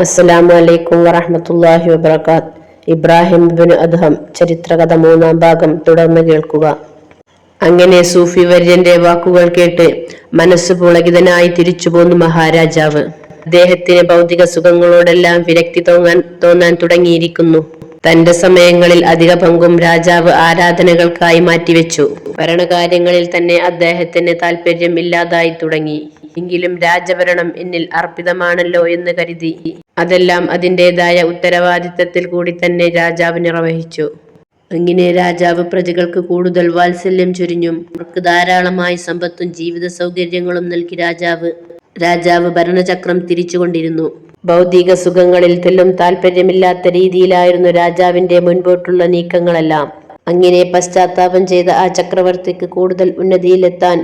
അസ്സലാമു അലൈക്കും വറഹ്മത്തുള്ളാഹി വബറകാത്ത്. ഇബ്രാഹിം ബിൻ അദ്ഹം ചരിത്രകഥ മൂന്നാം ഭാഗം തുടർന്ന് കേൾക്കുക. അങ്ങനെ സൂഫി വര്യന്റെ വാക്കുകൾ കേട്ട് മനസ്സ് പുളകിതനായി തിരിച്ചു പോന്നു മഹാരാജാവ്. അദ്ദേഹത്തിന് ഭൗതിക സുഖങ്ങളോടെല്ലാം വിരക്തി തോന്നാൻ തോന്നാൻ തുടങ്ങിയിരിക്കുന്നു. തന്റെ സമയങ്ങളിൽ അധിക പങ്കും രാജാവ് ആരാധനകൾക്കായി മാറ്റിവെച്ചു. ഭരണകാര്യങ്ങളിൽ തന്നെ അദ്ദേഹത്തിന് താല്പര്യം ഇല്ലാതായി തുടങ്ങി. എങ്കിലും രാജഭരണം എന്നിൽ അർപ്പിതമാണല്ലോ എന്ന് കരുതി. അതെല്ലാം അതിന്റെതായ ഉത്തരവാദിത്തത്തിൽ കൂടി തന്നെ രാജാവ് നിർവഹിച്ചു. അങ്ങനെ രാജാവ് പ്രജകൾക്ക് കൂടുതൽ വാത്സല്യം ചൊരിഞ്ഞും. അവർക്ക് ധാരാളമായി സമ്പത്തും ജീവിത സൗകര്യങ്ങളും നൽകി രാജാവ്. രാജാവ് ഭരണചക്രം തിരിച്ചുകൊണ്ടിരുന്നു. ഭൗതിക സുഖങ്ങളിൽ തെല്ലും താല്പര്യമില്ലാത്ത രീതിയിലായിരുന്നു രാജാവിന്റെ മുൻപോട്ടുള്ള നീക്കങ്ങളെല്ലാം. അങ്ങനെ പശ്ചാത്താപം ചെയ്ത ആ ചക്രവർത്തിക്ക് കൂടുതൽ ഉന്നതിയിലെത്താൻ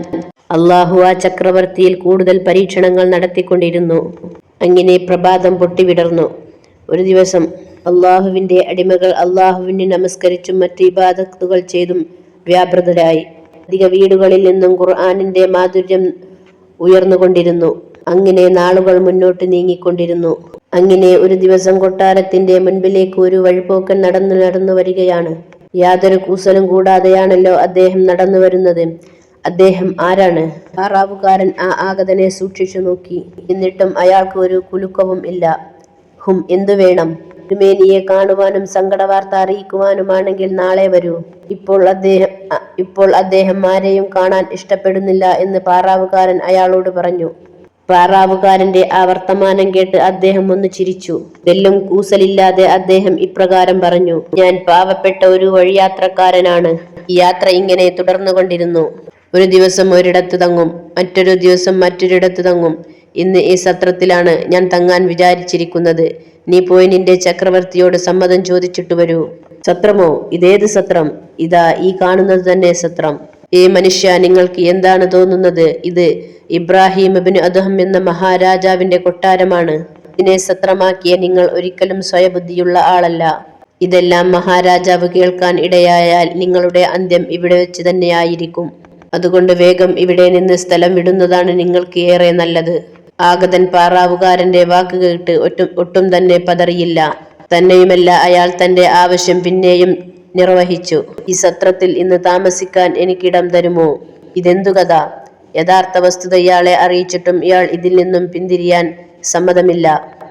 അള്ളാഹു ആ ചക്രവർത്തിയിൽ കൂടുതൽ പരീക്ഷണങ്ങൾ നടത്തിക്കൊണ്ടിരുന്നു. അങ്ങനെ പ്രഭാതം പൊട്ടിവിടർന്നു. ഒരു ദിവസം അള്ളാഹുവിന്റെ അടിമകൾ അള്ളാഹുവിനെ നമസ്കരിച്ചും മറ്റ് ഇബാദത്തുകൾ ചെയ്തും വ്യാപൃതരായി. അധിക വീടുകളിൽ നിന്നും ഖുർആാനിന്റെ മാധുര്യം ഉയർന്നുകൊണ്ടിരുന്നു. അങ്ങനെ നാളുകൾ മുന്നോട്ട് നീങ്ങിക്കൊണ്ടിരുന്നു. അങ്ങനെ ഒരു ദിവസം കൊട്ടാരത്തിന്റെ മുൻപിലേക്ക് ഒരു വഴിപോക്കൻ നടന്നു നടന്നു വരികയാണ്. യാതൊരു കൂസലും കൂടാതെയാണല്ലോ അദ്ദേഹം നടന്നു വരുന്നത്. അദ്ദേഹം ആരാണ്? താറാവുകാരൻ ആ ആഗതനെ സൂക്ഷിച്ചു നോക്കി. എന്നിട്ടും അയാൾക്ക് ഒരു കുലുക്കവും ഇല്ല. ഹും എന്തു വേണം? തിരുമേനിയെ കാണുവാനും സങ്കടവാർത്ത അറിയിക്കുവാനുമാണെങ്കിൽ നാളെ വരൂ. ഇപ്പോൾ അദ്ദേഹം ഇപ്പോൾ അദ്ദേഹം ആരെയും കാണാൻ ഇഷ്ടപ്പെടുന്നില്ല എന്ന് പാറാവുകാരൻ അയാളോട് പറഞ്ഞു. പാറാവുകാരന്റെ ആ വർത്തമാനം കേട്ട് അദ്ദേഹം ഒന്ന് ചിരിച്ചു. വെല്ലും കൂസലില്ലാതെ അദ്ദേഹം ഇപ്രകാരം പറഞ്ഞു ഞാൻ പാവപ്പെട്ട ഒരു വഴിയാത്രക്കാരനാണ്. യാത്ര ഇങ്ങനെ തുടർന്നുകൊണ്ടിരുന്നു. ഒരു ദിവസം ഒരിടത്ത് തങ്ങും മറ്റൊരു ദിവസം മറ്റൊരിടത്ത് തങ്ങും. ഇന്ന് ഈ സത്രത്തിലാണ് ഞാൻ തങ്ങാൻ വിചാരിച്ചിരിക്കുന്നത്. നീ പോയി നിന്റെ ചക്രവർത്തിയോട് സമ്മതം ചോദിച്ചിട്ട് വരൂ. സത്രമോ? ഇതേത് സത്രം? ഇതാ ഈ കാണുന്നത് തന്നെ സത്രം. ഏ മനുഷ്യ നിങ്ങൾക്ക് എന്താണ് തോന്നുന്നത്? ഇത് ഇബ്രാഹിം ഇബ്നു അദ്ഹം എന്ന മഹാരാജാവിന്റെ കൊട്ടാരമാണ്. ഇതിനെ സത്രമാക്കിയ നിങ്ങൾ ഒരിക്കലും സ്വയബുദ്ധിയുള്ള ആളല്ല. ഇതെല്ലാം മഹാരാജാവ് കേൾക്കാൻ ഇടയായാൽ നിങ്ങളുടെ അന്ത്യം ഇവിടെ വെച്ച് തന്നെയായിരിക്കും അതുകൊണ്ട് വേഗം ഇവിടെ നിന്ന് സ്ഥലം വിടുന്നതാണ് നിങ്ങൾക്ക് ഏറെ നല്ലത്. ആഗതൻ പാറാവുകാരന്റെ വാക്ക് കേട്ട് ഒട്ടും ഒട്ടും തന്നെ പതറിയില്ല. തന്നെയുമല്ല അയാൾ തന്റെ ആവശ്യം പിന്നെയും നിർവഹിച്ചു. ഈ സത്രത്തിൽ ഇന്ന് താമസിക്കാൻ എനിക്കിടം തരുമോ? ഇതെന്തു കഥ? യഥാർത്ഥ വസ്തുത ഇയാളെ അറിയിച്ചിട്ടും ഇയാൾ ഇതിൽ നിന്നും പിന്തിരിയാൻ സമ്മതമില്ല.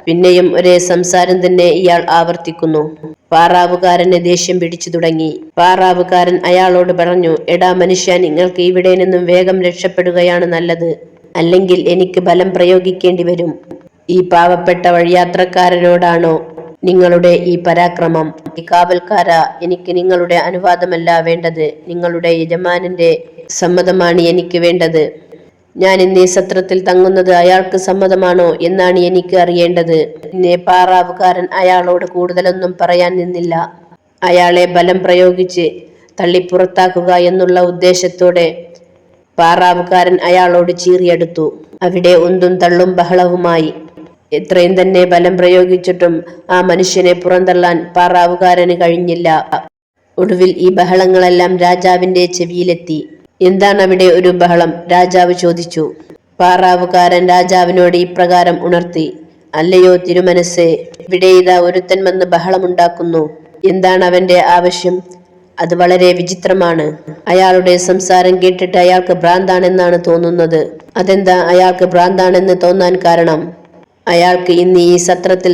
പിന്നെയും ഒരേ സംസാരം തന്നെ ഇയാൾ ആവർത്തിക്കുന്നു. പാറാവുകാരന് ദേഷ്യം പിടിച്ചു തുടങ്ങി. പാറാവുകാരൻ അയാളോട് പറഞ്ഞു എടാ മനുഷ്യ നിങ്ങൾക്ക് ഇവിടെ നിന്നും വേഗം രക്ഷപ്പെടുകയാണ് നല്ലത്. അല്ലെങ്കിൽ എനിക്ക് ബലം പ്രയോഗിക്കേണ്ടി വരും. ഈ പാവപ്പെട്ട വഴിയാത്രക്കാരനോടാണോ നിങ്ങളുടെ ഈ പരാക്രമം? ഈ കാവൽക്കാര എനിക്ക് നിങ്ങളുടെ അനുവാദമല്ല വേണ്ടത്. നിങ്ങളുടെ യജമാനന്റെ സമ്മതമാണ് എനിക്ക് വേണ്ടത്. ഞാൻ ഇന്ന് ഈ സത്രത്തിൽ തങ്ങുന്നത് അയാൾക്ക് സമ്മതമാണോ എന്നാണ് എനിക്ക് അറിയേണ്ടത്. പിന്നെ പാറാവുകാരൻ അയാളോട് കൂടുതലൊന്നും പറയാൻ നിന്നില്ല. അയാളെ ബലം പ്രയോഗിച്ച് തള്ളിപ്പുറത്താക്കുക എന്നുള്ള ഉദ്ദേശത്തോടെ പാറാവുകാരൻ അയാളോട് ചീറിയെടുത്തു. അവിടെ ഉന്തും തള്ളും ബഹളവുമായി. എത്രയും തന്നെ ബലം പ്രയോഗിച്ചിട്ടും ആ മനുഷ്യനെ പുറന്തള്ളാൻ പാറാവുകാരന് കഴിഞ്ഞില്ല. ഒടുവിൽ ഈ ബഹളങ്ങളെല്ലാം രാജാവിന്റെ ചെവിയിലെത്തി. എന്താണ് അവിടെ ഒരു ബഹളം? രാജാവ് ചോദിച്ചു. പാറാവുകാരൻ രാജാവിനോട് ഇപ്രകാരം ഉണർത്തി അല്ലയോ തിരുമനസ്സേ ഇവിടെ ഇതാ ഒരുത്തൻ വന്ന് ബഹളമുണ്ടാക്കുന്നു. എന്താണ് അവന്റെ ആവശ്യം? അത് വളരെ വിചിത്രമാണ്. അയാളുടെ സംസാരം കേട്ടിട്ട് അയാൾക്ക് ഭ്രാന്താണെന്നാണ് തോന്നുന്നത്. അതെന്താ അയാൾക്ക് ഭ്രാന്താണെന്ന് തോന്നാൻ കാരണം? അയാൾക്ക് ഇന്ന് ഈ സത്രത്തിൽ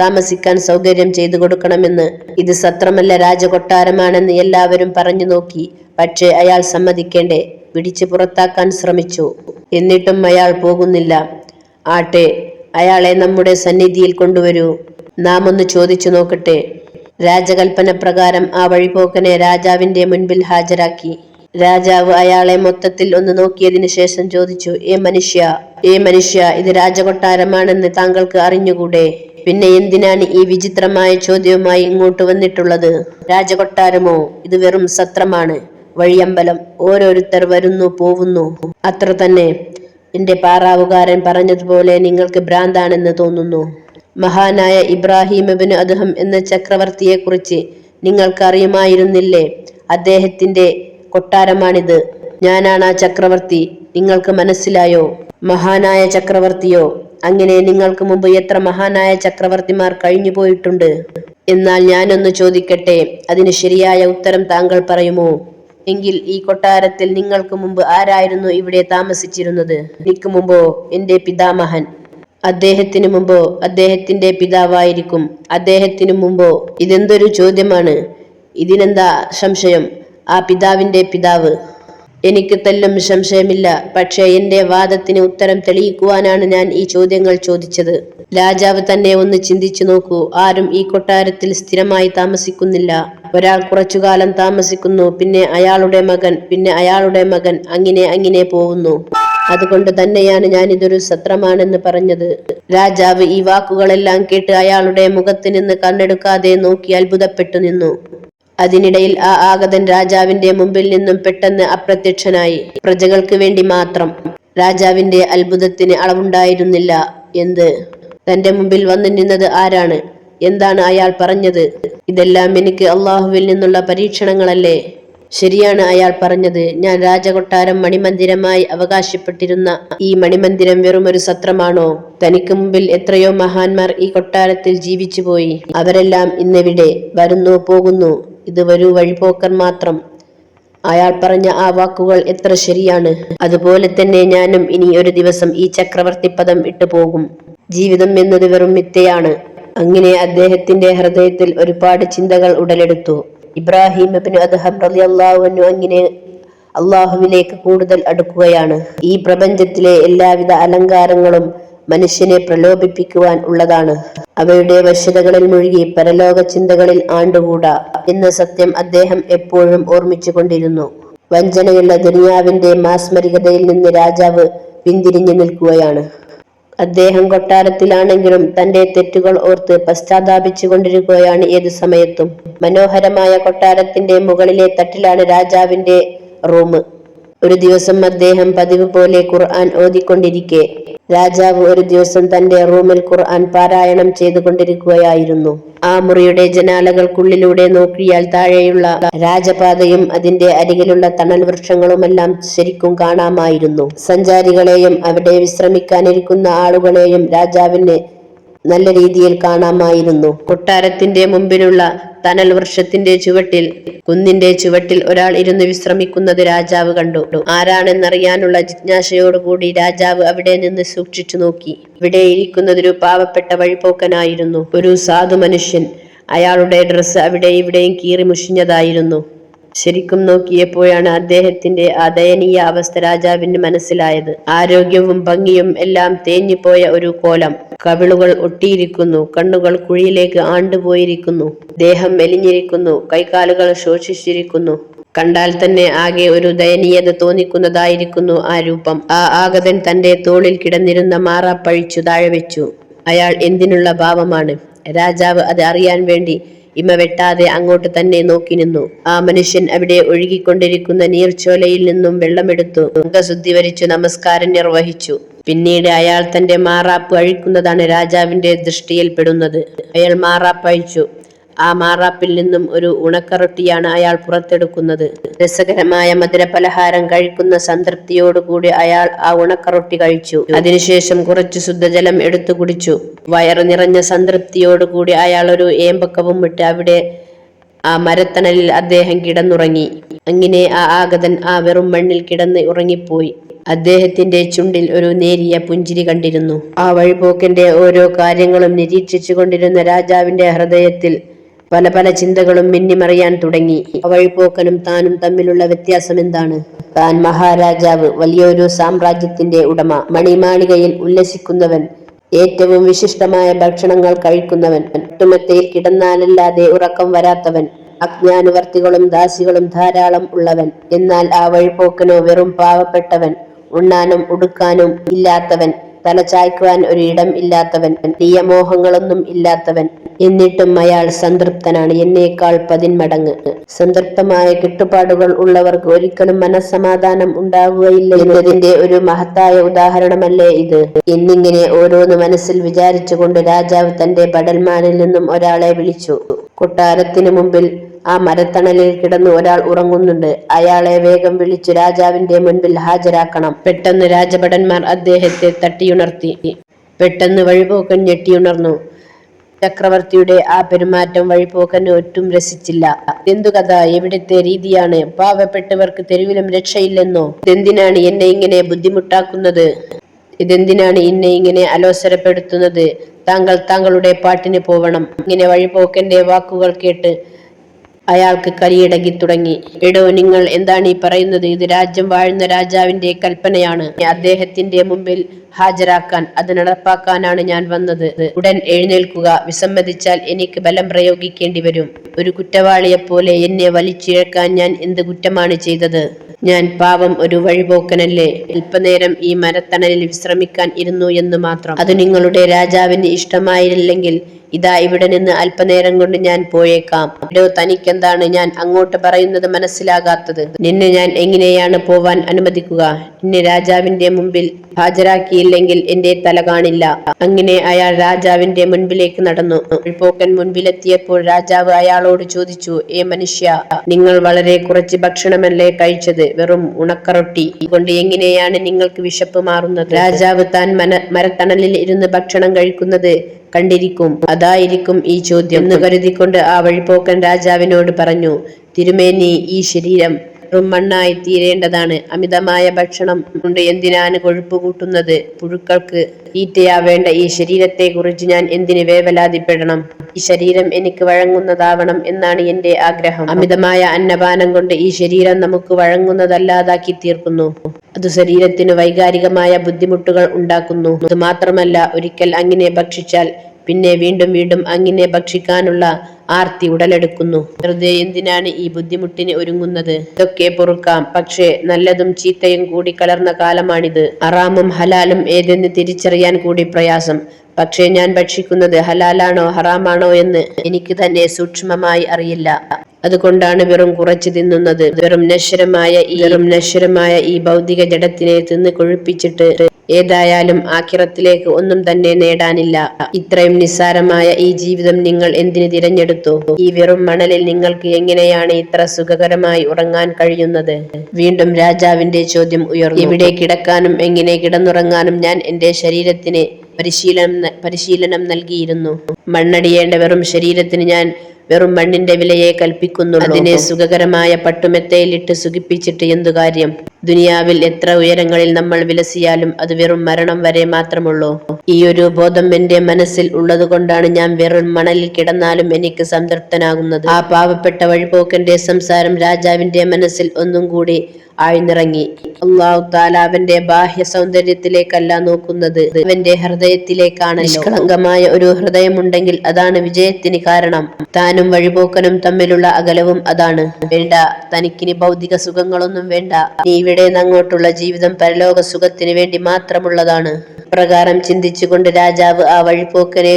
താമസിക്കാൻ സൗകര്യം ചെയ്തു കൊടുക്കണമെന്ന്. ഇത് സത്രമല്ല രാജകൊട്ടാരമാണെന്ന് എല്ലാവരും പറഞ്ഞു നോക്കി. പക്ഷേ അയാൾ സമ്മതിക്കേണ്ടേ. പിടിച്ചു പുറത്താക്കാൻ ശ്രമിച്ചു. എന്നിട്ടും അയാൾ പോകുന്നില്ല. ആട്ടെ അയാളെ നമ്മുടെ സന്നിധിയിൽ കൊണ്ടുവരൂ. നാം ഒന്ന് ചോദിച്ചു നോക്കട്ടെ. രാജകൽപ്പന പ്രകാരം ആ വഴിപോക്കനെ രാജാവിന്റെ മുൻപിൽ ഹാജരാക്കി. രാജാവ് അയാളെ മൊത്തത്തിൽ ഒന്ന് നോക്കിയതിനു ശേഷം ചോദിച്ചു ഏ മനുഷ്യ ഏ മനുഷ്യ ഇത് രാജകൊട്ടാരമാണെന്ന് താങ്കൾക്ക് അറിഞ്ഞുകൂടെ? പിന്നെ എന്തിനാണ് ഈ വിചിത്രമായ ചോദ്യവുമായി ഇങ്ങോട്ട് വന്നിട്ടുള്ളത്? രാജകൊട്ടാരമോ? ഇത് വെറും സത്രമാണ്. വഴിയമ്പലം ഓരോരുത്തർ വരുന്നു പോവുന്നു. അത്ര തന്നെ. എന്റെ പാറാവുകാരൻ പറഞ്ഞതുപോലെ നിങ്ങൾക്ക് ഭ്രാന്താണെന്ന് തോന്നുന്നു. മഹാനായ ഇബ്രാഹിം അദ്ദേഹം എന്ന ചക്രവർത്തിയെക്കുറിച്ച് നിങ്ങൾക്കറിയുമായിരുന്നില്ലേ? അദ്ദേഹത്തിന്റെ കൊട്ടാരമാണിത്. ഞാനാണ് ആ ചക്രവർത്തി. നിങ്ങൾക്ക് മനസ്സിലായോ? മഹാനായ ചക്രവർത്തിയോ? അങ്ങനെ നിങ്ങൾക്ക് മുമ്പ് എത്ര മഹാനായ ചക്രവർത്തിമാർ കഴിഞ്ഞു പോയിട്ടുണ്ട്? എന്നാൽ ഞാനൊന്ന് ചോദിക്കട്ടെ അതിന് ശരിയായ ഉത്തരം താങ്കൾ പറയുമോ? എങ്കിൽ ഈ കൊട്ടാരത്തിൽ നിങ്ങൾക്ക് മുമ്പ് ആരായിരുന്നു ഇവിടെ താമസിച്ചിരുന്നത്? എനിക്ക് മുമ്പോ? എന്റെ പിതാമഹൻ. അദ്ദേഹത്തിന് മുമ്പോ? അദ്ദേഹത്തിന്റെ പിതാവായിരിക്കും. അദ്ദേഹത്തിനു മുമ്പോ? ഇതെന്തൊരു ചോദ്യമാണ്? ഇതിനെന്താ സംശയം? ആ പിതാവിന്റെ പിതാവ്. എനിക്ക് തെല്ലും സംശയമില്ല. പക്ഷേ എന്റെ വാദത്തിന് ഉത്തരം തെളിയിക്കുവാനാണ് ഞാൻ ഈ ചോദ്യങ്ങൾ ചോദിച്ചത്. രാജാവ് തന്നെ ഒന്ന് ചിന്തിച്ചു നോക്കൂ. ആരും ഈ കൊട്ടാരത്തിൽ സ്ഥിരമായി താമസിക്കുന്നില്ല. ഒരാൾ കുറച്ചുകാലം താമസിക്കുന്നു. പിന്നെ അയാളുടെ മകൻ പിന്നെ അയാളുടെ മകൻ അങ്ങനെ അങ്ങനെ പോകുന്നു. അതുകൊണ്ട് തന്നെയാണ് ഞാൻ ഇതൊരു സത്രമാണെന്ന് പറഞ്ഞത്. രാജാവ് ഈ വാക്കുകളെല്ലാം കേട്ട് അയാളുടെ മുഖത്ത് നിന്ന് കണ്ണെടുക്കാതെ നോക്കി അത്ഭുതപ്പെട്ടു നിന്നു. അതിനിടയിൽ ആ ആഗതൻ രാജാവിന്റെ മുമ്പിൽ നിന്നും പെട്ടെന്ന് അപ്രത്യക്ഷനായി. പ്രജകൾക്ക് വേണ്ടി മാത്രം. രാജാവിന്റെ അത്ഭുതത്തിന് അളവുണ്ടായിരുന്നില്ല എന്ത്? തന്റെ മുമ്പിൽ വന്നു നിന്നത് ആരാണ്? എന്താണ് അയാൾ പറഞ്ഞത്? ഇതെല്ലാം എനിക്ക് അള്ളാഹുവിൽ നിന്നുള്ള പരീക്ഷണങ്ങളല്ലേ? ശരിയാണ് അയാൾ പറഞ്ഞത്. ഞാൻ രാജകൊട്ടാരം മണിമന്ദിരമായി അവകാശപ്പെട്ടിരുന്ന ഈ മണിമന്ദിരം വെറുമൊരു സത്രമാണോ? തനിക്ക് മുമ്പിൽ എത്രയോ മഹാന്മാർ ഈ കൊട്ടാരത്തിൽ ജീവിച്ചുപോയി. അവരെല്ലാം ഇന്നെവിടെ വരുന്നു പോകുന്നു. ഇത് ഒരു വഴിപോക്കൻ മാത്രം. അയാൾ പറഞ്ഞ ആ വാക്കുകൾ എത്ര ശരിയാണ്. അതുപോലെ തന്നെ ഞാനും ഇനി ഒരു ദിവസം ഈ ചക്രവർത്തി പദം ഇട്ടു പോകും. ജീവിതം എന്നത് വെറും മിത്തയാണ് അങ്ങനെ അദ്ദേഹത്തിന്റെ ഹൃദയത്തിൽ ഒരുപാട് ചിന്തകൾ ഉടലെടുത്തു. ഇബ്രാഹിം ഇബ്നു അദ്ദേഹം അൻഹു അങ്ങനെ അള്ളാഹുവിലേക്ക് കൂടുതൽ അടുക്കുകയാണ്. ഈ പ്രപഞ്ചത്തിലെ എല്ലാവിധ അലങ്കാരങ്ങളും മനുഷ്യനെ പ്രലോഭിപ്പിക്കുവാൻ ഉള്ളതാണ്. അവയുടെ വശ്യതകളിൽ മുഴുകി പരലോക ചിന്തകളിൽ ആണ്ടുകൂടാ എന്ന സത്യം അദ്ദേഹം എപ്പോഴും ഓർമ്മിച്ചുകൊണ്ടിരുന്നു. വഞ്ചനയുള്ള ദുനിയാവിന്റെ മാസ്മരികതയിൽ നിന്ന് രാജാവ് പിന്തിരിഞ്ഞു നിൽക്കുകയാണ്. അദ്ദേഹം കൊട്ടാരത്തിലാണെങ്കിലും തന്റെ തെറ്റുകൾ ഓർത്ത് പശ്ചാത്താപിച്ചു കൊണ്ടിരിക്കുകയാണ് ഏത് സമയത്തും. മനോഹരമായ കൊട്ടാരത്തിന്റെ മുകളിലെ തട്ടിലാണ് രാജാവിന്റെ റൂം. ഒരു ദിവസം അദ്ദേഹം പതിവ് പോലെ ഖുർആൻ ഓതിക്കൊണ്ടിരിക്കെ. രാജാവ് ഒരു ദിവസം തന്റെ റൂമിൽ ഖുർആൻ പാരായണം ചെയ്തുകൊണ്ടിരിക്കുകയായിരുന്നു. ആ മുറിയുടെ ജനാലകൾക്കുള്ളിലൂടെ നോക്കിയാൽ താഴെയുള്ള രാജപാതയും അതിന്റെ അരികിലുള്ള തണൽ വൃക്ഷങ്ങളുമെല്ലാം ശരിക്കും കാണാമായിരുന്നു. സഞ്ചാരികളെയും അവിടെ വിശ്രമിക്കാനിരിക്കുന്ന ആളുകളെയും രാജാവിന് നല്ല രീതിയിൽ കാണാമായിരുന്നു. കൊട്ടാരത്തിന്റെ മുമ്പിലുള്ള തണൽ വൃക്ഷത്തിന്റെ ചുവട്ടിൽ കുന്നിന്റെ ചുവട്ടിൽ ഒരാൾ ഇരുന്ന് വിശ്രമിക്കുന്നത് രാജാവ് കണ്ടു. ആരാണെന്നറിയാനുള്ള ജിജ്ഞാസയോടുകൂടി രാജാവ് അവിടെ നിന്ന് സൂക്ഷിച്ചു നോക്കി. ഇവിടെ ഇരിക്കുന്നതൊരു പാവപ്പെട്ട വഴിപോക്കനായിരുന്നു. ഒരു സാധു മനുഷ്യൻ അയാളുടെ ഡ്രസ്സ് അവിടെ ഇവിടെയും കീറി മുഷിഞ്ഞതായിരുന്നു. ശരിക്കും നോക്കിയപ്പോഴാണ് അദ്ദേഹത്തിന്റെ ആ ദയനീയ അവസ്ഥ രാജാവിന് മനസ്സിലായത്. ആരോഗ്യവും ഭംഗിയും എല്ലാം തേഞ്ഞുപോയ ഒരു കോലം. കവിളുകൾ ഒട്ടിയിരിക്കുന്നു കണ്ണുകൾ കുഴിയിലേക്ക് ആണ്ടുപോയിരിക്കുന്നു. ദേഹം മെലിഞ്ഞിരിക്കുന്നു കൈകാലുകൾ ശോഷിച്ചിരിക്കുന്നു. കണ്ടാൽ തന്നെ ആകെ ഒരു ദയനീയത തോന്നിക്കുന്നതായിരിക്കുന്നു ആ രൂപം. ആ ആഗതൻ തന്റെ തോളിൽ കിടന്നിരുന്ന മാറ പഴിച്ചു താഴെ വെച്ചു. അയാൾ എന്തിനുള്ള ഭാവമാണ്? രാജാവ് അത് അറിയാൻ വേണ്ടി ഇമ വെട്ടാതെ അങ്ങോട്ട് തന്നെ നോക്കി നിന്നു. ആ മനുഷ്യൻ അവിടെ ഒഴുകിക്കൊണ്ടിരിക്കുന്ന നീർച്ചോലയിൽ നിന്നും വെള്ളമെടുത്തു. അംഗശുദ്ധി വരിച്ചു നമസ്കാരം നിർവഹിച്ചു. പിന്നീട് അയാൾ തന്റെ മാറാപ്പ് അഴിക്കുന്നതാണ് രാജാവിന്റെ ദൃഷ്ടിയിൽപ്പെടുന്നത്. അയാൾ മാറാപ്പ് അഴിച്ചു. ആ മാറാപ്പിൽ നിന്നും ഒരു ഉണക്കറൊട്ടിയാണ് അയാൾ പുറത്തെടുക്കുന്നത്. രസകരമായ മധുരപലഹാരം കഴിക്കുന്ന സംതൃപ്തിയോടുകൂടി അയാൾ ആ ഉണക്കറൊട്ടി കഴിച്ചു. അതിനുശേഷം കുറച്ച് ശുദ്ധജലം എടുത്തു കുടിച്ചു. വയറ് നിറഞ്ഞ സംതൃപ്തിയോടുകൂടി അയാൾ ഒരു ഏമ്പക്കവും വിട്ട് അവിടെ ആ മരത്തണലിൽ അദ്ദേഹം കിടന്നുറങ്ങി. അങ്ങനെ ആ ആഗതൻ ആ വെറും മണ്ണിൽ കിടന്ന് ഉറങ്ങിപ്പോയി. അദ്ദേഹത്തിന്റെ ചുണ്ടിൽ ഒരു നേരിയ പുഞ്ചിരി കണ്ടിരുന്നു. ആ വഴിപോക്കന്റെ ഓരോ കാര്യങ്ങളും നിരീക്ഷിച്ചു കൊണ്ടിരുന്ന രാജാവിന്റെ ഹൃദയത്തിൽ പല പല ചിന്തകളും മിന്നിമറിയാൻ തുടങ്ങി. വഴിപോക്കനും താനും തമ്മിലുള്ള വ്യത്യാസം എന്താണ്? താൻ മഹാരാജാവ് വലിയൊരു സാമ്രാജ്യത്തിന്റെ ഉടമ മണിമാളികയിൽ ഉല്ലസിക്കുന്നവൻ ഏറ്റവും വിശിഷ്ടമായ ഭക്ഷണങ്ങൾ കഴിക്കുന്നവൻ ഒട്ടുമത്തയിൽ കിടന്നാലല്ലാതെ ഉറക്കം വരാത്തവൻ അജ്ഞാനുവർത്തികളും ദാസികളും ധാരാളം ഉള്ളവൻ എന്നാൽ ആ വഴിപോക്കനോ വെറും പാവപ്പെട്ടവൻ ഉണ്ണാനും ഉടുക്കാനും ഇല്ലാത്തവൻ. തലചായ്ക്കുവാൻ ഒരു ഇടം ഇല്ലാത്തവൻ നിയമോഹങ്ങളൊന്നും ഇല്ലാത്തവൻ. എന്നിട്ടും അയാൾ സംതൃപ്തനാണ്. എന്നേക്കാൾ പതിന്മടങ്ങ്. സംതൃപ്തമായ കെട്ടുപാടുകൾ ഉള്ളവർക്ക് ഒരിക്കലും മനസ്സമാധാനം ഉണ്ടാകുകയില്ല എന്നതിന്റെ ഒരു മഹത്തായ ഉദാഹരണമല്ലേ ഇത്. എന്നിങ്ങനെ ഓരോന്ന് മനസ്സിൽ വിചാരിച്ചുകൊണ്ട് രാജാവ് തന്റെ ബടൽമാനിൽ നിന്നും ഒരാളെ വിളിച്ചു. കൊട്ടാരത്തിനു മുമ്പിൽ ആ മരത്തണലിൽ കിടന്ന് ഒരാൾ ഉറങ്ങുന്നുണ്ട്. അയാളെ വേഗം വിളിച്ചു രാജാവിന്റെ മുൻപിൽ ഹാജരാക്കണം. പെട്ടെന്ന് രാജഭടന്മാർ അദ്ദേഹത്തെ തട്ടിയുണർത്തി. പെട്ടെന്ന് വഴിപോക്കൻ ഞെട്ടിയുണർന്നു. ചക്രവർത്തിയുടെ ആ പെരുമാറ്റം വഴിപോക്കന് ഒട്ടും രസിച്ചില്ല. എന്തു കഥ? എവിടുത്തെ രീതിയാണ്? പാവപ്പെട്ടവർക്ക് തെരുവിലും രക്ഷയില്ലെന്നോ? എന്തിനാണ് എന്നെ ഇങ്ങനെ ബുദ്ധിമുട്ടാക്കുന്നത്? ഇതെന്തിനാണ് എന്നെ ഇങ്ങനെ അലോസരപ്പെടുത്തുന്നത്? താങ്കൾ താങ്കളുടെ പാട്ടിന് പോവണം. ഇങ്ങനെ വഴിപോക്കന്റെ വാക്കുകൾ കേട്ട് അയാൾക്ക് കലിയടങ്ങി തുടങ്ങി. എടോ നിങ്ങൾ എന്താണ് ഈ പറയുന്നത്? ഇത് രാജ്യം വാഴുന്ന രാജാവിന്റെ കൽപ്പനയാണ്. അദ്ദേഹത്തിന്റെ മുമ്പിൽ ഹാജരാക്കാൻ അത് നടപ്പാക്കാനാണ് ഞാൻ വന്നത്. ഉടൻ എഴുന്നേൽക്കുക. വിസമ്മതിച്ചാൽ എനിക്ക് ബലം പ്രയോഗിക്കേണ്ടി വരും. ഒരു കുറ്റവാളിയെപ്പോലെ എന്നെ വലിച്ചിഴക്കാൻ ഞാൻ എന്ത് കുറ്റമാണ് ചെയ്തത്? ഞാൻ പാവം ഒരു വഴിപോക്കനല്ലേ? അല്പനേരം ഈ മരത്തണലിൽ വിശ്രമിക്കാൻ ഇരുന്നു എന്ന് മാത്രം. അത് നിങ്ങളുടെ രാജാവിന് ഇഷ്ടമായില്ലെങ്കിൽ ഇതാ ഇവിടെ നിന്ന് അല്പനേരം കൊണ്ട് ഞാൻ പോയേക്കാം. എടോ തനിക്കെന്താണ് ഞാൻ അങ്ങോട്ട് പറയുന്നത് മനസ്സിലാകാത്തത്? നിന്നെ ഞാൻ എങ്ങനെയാണ് പോവാൻ അനുവദിക്കുക നിന്നെ രാജാവിന്റെ മുമ്പിൽ ഹാജരാക്കിയില്ലെങ്കിൽ എന്റെ തല കാണില്ല. അങ്ങനെ അയാൾ രാജാവിന്റെ മുൻപിലേക്ക് നടന്നു. പോക്കൻ മുൻപിലെത്തിയപ്പോൾ രാജാവ് അയാളോട് ചോദിച്ചു ഏ മനുഷ്യ നിങ്ങൾ വളരെ കുറച്ച് ഭക്ഷണമല്ലേ കഴിച്ചത്? വെറും ഉണക്കറൊട്ടി. കൊണ്ട് എങ്ങനെയാണ് നിങ്ങൾക്ക് വിശപ്പ് മാറുന്നത്? രാജാവ് താൻ മന മരത്തണലിൽ ഇരുന്ന് ഭക്ഷണം കഴിക്കുന്നത് കണ്ടിരിക്കും. അതായിരിക്കും ഈ ചോദ്യം. എന്ന് കരുതിക്കൊണ്ട് ആ വഴിപോക്കൻ രാജാവിനോട് പറഞ്ഞു തിരുമേനി ഈ ശരീരം വെറും മണ്ണായി തീരേണ്ടതാണ്. അമിതമായ ഭക്ഷണം കൊണ്ട് എന്തിനാണ് കൊഴുപ്പ് കൂട്ടുന്നത്? പുഴുക്കൾക്ക് തീറ്റയാവേണ്ട ഈ ശരീരത്തെ കുറിച്ച് ഞാൻ എന്തിന് വേവലാതിപ്പെടണം? ഈ ശരീരം എനിക്ക് വഴങ്ങുന്നതാവണം എന്നാണ് എന്റെ ആഗ്രഹം. അമിതമായ അന്നപാനം കൊണ്ട് ഈ ശരീരം നമുക്ക് വഴങ്ങുന്നതല്ലാതാക്കി തീർക്കുന്നു. അത് ശരീരത്തിന് വൈകാരികമായ ബുദ്ധിമുട്ടുകൾ ഉണ്ടാക്കുന്നു. അത് മാത്രമല്ല ഒരിക്കൽ അങ്ങനെ ഭക്ഷിച്ചാൽ പിന്നെ വീണ്ടും വീണ്ടും അങ്ങിനെ ഭക്ഷിക്കാനുള്ള ആർത്തി ഉടലെടുക്കുന്നു. വെറുതെ എന്തിനാണ് ഈ ബുദ്ധിമുട്ടിന് ഒരുങ്ങുന്നത്? ഇതൊക്കെ പൊറുക്കാം. പക്ഷേ നല്ലതും ചീത്തയും കൂടി കലർന്ന കാലമാണിത്. അറാമും ഹലാലും ഏതെന്ന് തിരിച്ചറിയാൻ കൂടി പ്രയാസം. പക്ഷേ ഞാൻ ഭക്ഷിക്കുന്നത് ഹലാലാണോ ഹറാമാണോ എന്ന് എനിക്ക് തന്നെ സൂക്ഷ്മമായി അറിയില്ല. അതുകൊണ്ടാണ് വെറും കുറച്ച് തിന്നുന്നത്. വെറും നശ്വരമായ വെറും നശ്വരമായ ഈ ഭൗതിക ജഡത്തിനെ തിന്ന് കൊഴുപ്പിച്ചിട്ട് ഏതായാലും ആക്കിറത്തിലേക്ക് ഒന്നും തന്നെ നേടാനില്ല. ഇത്രയും നിസ്സാരമായ ഈ ജീവിതം നിങ്ങൾ എന്തിനു തിരഞ്ഞെടുത്തു? ഈ വെറും മണലിൽ നിങ്ങൾക്ക് എങ്ങനെയാണ് ഇത്ര സുഖകരമായി ഉറങ്ങാൻ കഴിയുന്നത്? വീണ്ടും രാജാവിന്റെ ചോദ്യം ഉയർന്നു. ഇവിടെ കിടക്കാനും എങ്ങനെ കിടന്നുറങ്ങാനും ഞാൻ എന്റെ ശരീരത്തിന് പരിശീലനം പരിശീലനം നൽകിയിരുന്നു. മണ്ണടിയേണ്ട വെറും ശരീരത്തിന് ഞാൻ വെറും മണ്ണിന്റെ വിലയെ കൽപ്പിക്കുന്നുള്ളൂ. അതിനെ സുഖകരമായ പട്ടുമെത്തയിലിട്ട് സുഖിപ്പിച്ചിട്ട് എന്തു കാര്യം? ദുനിയാവിൽ എത്ര ഉയരങ്ങളിൽ നമ്മൾ വിലസിയാലും അത് വെറും മരണം വരെ മാത്രമുള്ളൂ. ഈ ഒരു ബോധം എന്റെ മനസ്സിൽ ഉള്ളതുകൊണ്ടാണ് ഞാൻ വെറും മണലിൽ കിടന്നാലും എനിക്ക് സംതൃപ്തനാകുന്നത്. ആ പാവപ്പെട്ട വഴിപോക്കന്റെ സംസാരം രാജാവിന്റെ മനസ്സിൽ ഒന്നും കൂടി ആഴ്ന്നിറങ്ങി. അള്ളാഹു താല അവന്റെ ബാഹ്യ സൗന്ദര്യത്തിലേക്കല്ല നോക്കുന്നത്. അവന്റെ ഹൃദയത്തിലേക്കാണ്. നിഷ്കളങ്കമായ ഒരു ഹൃദയമുണ്ടെങ്കിൽ അതാണ് വിജയത്തിന് കാരണം. താനും വഴിപോക്കനും തമ്മിലുള്ള അകലവും അതാണ്. വേണ്ട തനിക്കിനി ഭൗതിക സുഖങ്ങളൊന്നും വേണ്ട. നീ ഇവിടെ അങ്ങോട്ടുള്ള ജീവിതം പരലോക സുഖത്തിന് വേണ്ടി മാത്രമുള്ളതാണ്. പ്രകാരം ചിന്തിച്ചുകൊണ്ട് രാജാവ് ആ വഴിപോക്കനെ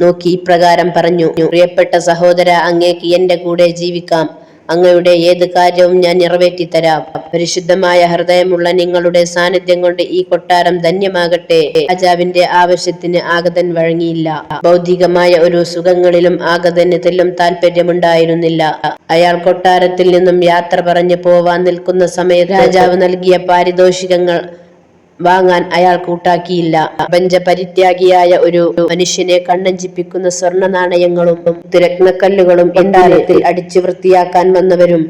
നോക്കി ഇപ്രകാരം പറഞ്ഞു. പ്രിയപ്പെട്ട സഹോദര അങ്ങേക്ക് എന്റെ കൂടെ ജീവിക്കാം. അങ്ങയുടെ ഏത് കാര്യവും ഞാൻ നിറവേറ്റി തരാം പരിശുദ്ധമായ ഹൃദയമുള്ള നിങ്ങളുടെ സാന്നിധ്യം കൊണ്ട് ഈ കൊട്ടാരം ധന്യമാകട്ടെ. രാജാവിന്റെ ആവശ്യത്തിന് ആഗതൻ വഴങ്ങിയില്ല. ഭൗതികമായ ഒരു സുഖങ്ങളിലും ആഗതന് തെല്ലും താല്പര്യമുണ്ടായിരുന്നില്ല അയാൾ കൊട്ടാരത്തിൽ നിന്നും യാത്ര പറഞ്ഞു പോവാൻ നിൽക്കുന്ന സമയത്ത് രാജാവ് നൽകിയ പാരിതോഷികങ്ങൾ വാങ്ങാൻ അയാൾ കൂട്ടാക്കിയില്ല. പഞ്ചപരിത്യാഗിയായ ഒരു മനുഷ്യനെ കണ്ണഞ്ചിപ്പിക്കുന്ന സ്വർണ നാണയങ്ങളും രത്നക്കല്ലുകളും കൊട്ടാരത്തിൽ അടിച്ചു വൃത്തിയാക്കാൻ വന്നവരും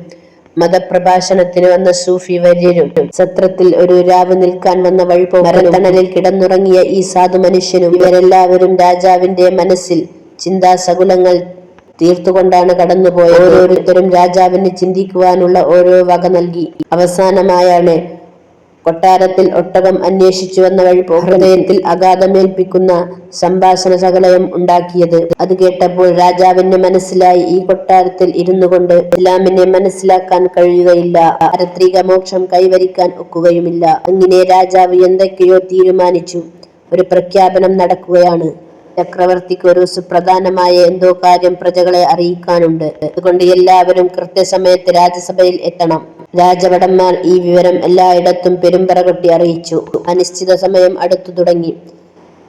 മതപ്രഭാഷണത്തിന് വന്ന സൂഫി വര്യരും സത്രത്തിൽ ഒരു രാവ് നിൽക്കാൻ വന്ന വഴിപോ മരത്തണലിൽ കിടന്നുറങ്ങിയ ഈ സാധു മനുഷ്യനും ഇവരെല്ലാവരും രാജാവിന്റെ മനസ്സിൽ ചിന്താസകുലങ്ങൾ തീർത്തുകൊണ്ടാണ് കടന്നുപോയത്. ഓരോരുത്തരും രാജാവിന് ചിന്തിക്കുവാനുള്ള ഓരോ വക നൽകി. അവസാനമായാണ് കൊട്ടാരത്തിൽ ഒട്ടകം അന്വേഷിച്ചു വന്ന വഴി ഹൃദയത്തിൽ അഗാധമേൽപ്പിക്കുന്ന സംഭാഷണ സകലയം ഉണ്ടാക്കിയത്. അത് കേട്ടപ്പോൾ രാജാവിന് മനസ്സിലായി ഈ കൊട്ടാരത്തിൽ ഇരുന്നു കൊണ്ട് ഇസ്ലാമിനെ മനസ്സിലാക്കാൻ കഴിയുകയില്ല. പാരത്രിക മോക്ഷം കൈവരിക്കാൻ ഒക്കുകയുമില്ല. അങ്ങനെ രാജാവ് എന്തൊക്കെയോ തീരുമാനിച്ചു. ഒരു പ്രഖ്യാപനം നടക്കുകയാണ്. ചക്രവർത്തിക്ക് ഒരു സുപ്രധാനമായ എന്തോ കാര്യം പ്രജകളെ അറിയിക്കാനുണ്ട്. അതുകൊണ്ട് എല്ലാവരും കൃത്യസമയത്ത് രാജ്യസഭയിൽ എത്തണം. രാജഭടന്മാർ ഈ വിവരം എല്ലായിടത്തും പെരുമ്പറ കൊട്ടി അറിയിച്ചു. അനിശ്ചിത സമയം അടുത്തു തുടങ്ങി.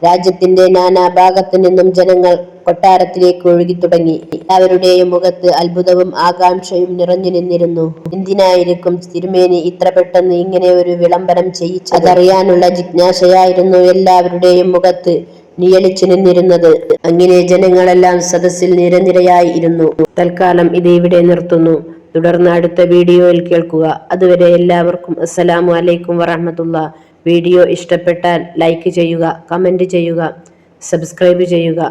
രാജ്യത്തിന്റെ നാനാഭാഗത്തു നിന്നും ജനങ്ങൾ കൊട്ടാരത്തിലേക്ക് ഒഴുകി തുടങ്ങി. എല്ലാവരുടെയും മുഖത്ത് അത്ഭുതവും ആകാംക്ഷയും നിറഞ്ഞു നിന്നിരുന്നു. എന്തിനായിരിക്കും തിരുമേനി ഇത്ര പെട്ടെന്ന് ഇങ്ങനെ ഒരു വിളംബരം ചെയ്യിച്ചു അതറിയാനുള്ള ജിജ്ഞാസയായിരുന്നു എല്ലാവരുടെയും മുഖത്ത്. നിയലിച്ചു നിന്നിരുന്നത്. അങ്ങനെ ജനങ്ങളെല്ലാം സദസ്സിൽ നിരനിരയായി ഇരുന്നു. തൽക്കാലം ഇത് ഇവിടെ നിർത്തുന്നു. തുടർന്ന് അടുത്ത വീഡിയോയിൽ കേൾക്കുക. അതുവരെ എല്ലാവർക്കും അസ്സലാമു അലൈക്കും വറഹമത്തുള്ള. വീഡിയോ ഇഷ്ടപ്പെട്ടാൽ ലൈക്ക് ചെയ്യുക കമന്റ് ചെയ്യുക സബ്സ്ക്രൈബ് ചെയ്യുക.